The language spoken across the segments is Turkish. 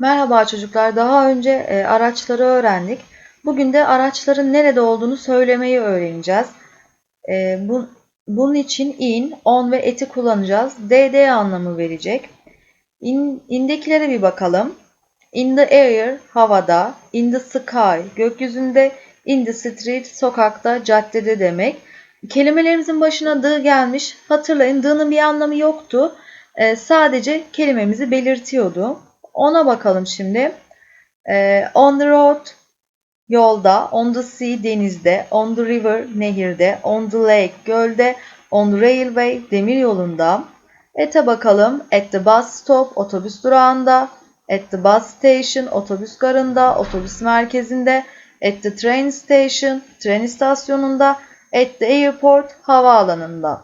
Merhaba çocuklar. Daha önce e, araçları öğrendik. Bugün de araçların nerede olduğunu söylemeyi öğreneceğiz. E, bu, bunun için in, on ve et'i kullanacağız. dd anlamı verecek. In, indekilere bir bakalım. In the air, havada. In the sky, gökyüzünde. In the street, sokakta, caddede demek. Kelimelerimizin başına the gelmiş. Hatırlayın the'nın bir anlamı yoktu. E, sadece kelimemizi belirtiyordu. Ona bakalım şimdi. Ee, on the road yolda, on the sea denizde, on the river nehirde, on the lake gölde, on the railway demir yolunda. Ete bakalım. At the bus stop otobüs durağında, at the bus station otobüs garında, otobüs merkezinde, at the train station tren istasyonunda, at the airport havaalanında.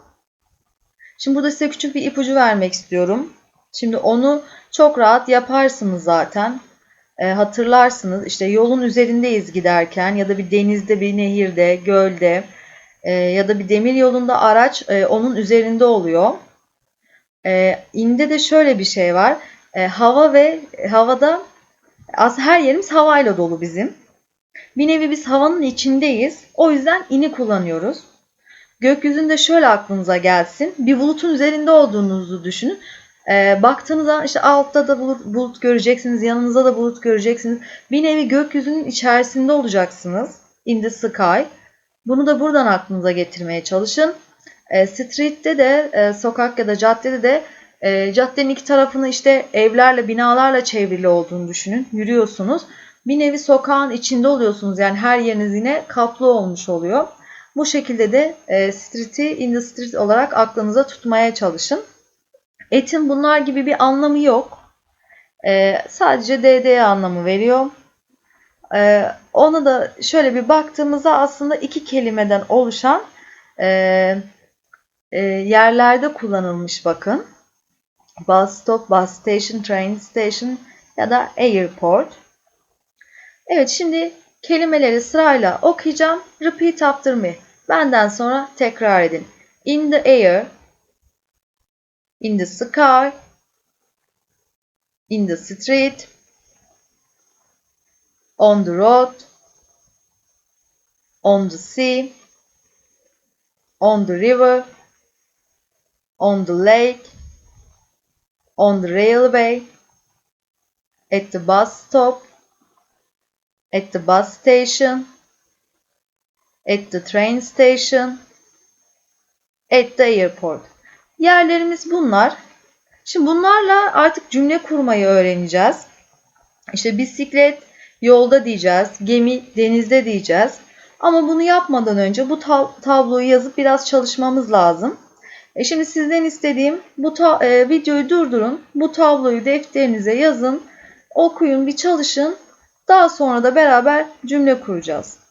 Şimdi burada size küçük bir ipucu vermek istiyorum. Şimdi onu çok rahat yaparsınız zaten. E, hatırlarsınız işte yolun üzerindeyiz giderken ya da bir denizde, bir nehirde, gölde e, ya da bir demir yolunda araç e, onun üzerinde oluyor. E, inde de şöyle bir şey var. E, hava ve havada aslında her yerimiz havayla dolu bizim. Bir nevi biz havanın içindeyiz. O yüzden ini kullanıyoruz. Gökyüzünde şöyle aklınıza gelsin. Bir bulutun üzerinde olduğunuzu düşünün. E, baktığınızda işte altta da bulut, bulut göreceksiniz, yanınızda da bulut göreceksiniz. Bir nevi gökyüzünün içerisinde olacaksınız. In the sky. Bunu da buradan aklınıza getirmeye çalışın. E, street'te de, e, sokak ya da caddede de e, caddenin iki tarafını işte evlerle, binalarla çevrili olduğunu düşünün. Yürüyorsunuz. Bir nevi sokağın içinde oluyorsunuz. Yani her yeriniz yine kaplı olmuş oluyor. Bu şekilde de e, street'i in the street olarak aklınıza tutmaya çalışın. Etin bunlar gibi bir anlamı yok. Ee, sadece DD anlamı veriyor. Ee, ona da şöyle bir baktığımızda aslında iki kelimeden oluşan e, e, yerlerde kullanılmış bakın. Bus stop, bus station, train station ya da airport. Evet şimdi kelimeleri sırayla okuyacağım. Repeat after me. Benden sonra tekrar edin. In the air, in the sky, in the street, on the road, on the sea, on the river, on the lake, on the railway, at the bus stop, at the bus station, at the train station, at the airport. Yerlerimiz bunlar. Şimdi bunlarla artık cümle kurmayı öğreneceğiz. İşte bisiklet yolda diyeceğiz, gemi denizde diyeceğiz. Ama bunu yapmadan önce bu tabloyu yazıp biraz çalışmamız lazım. E şimdi sizden istediğim bu e, videoyu durdurun, bu tabloyu defterinize yazın, okuyun, bir çalışın. Daha sonra da beraber cümle kuracağız.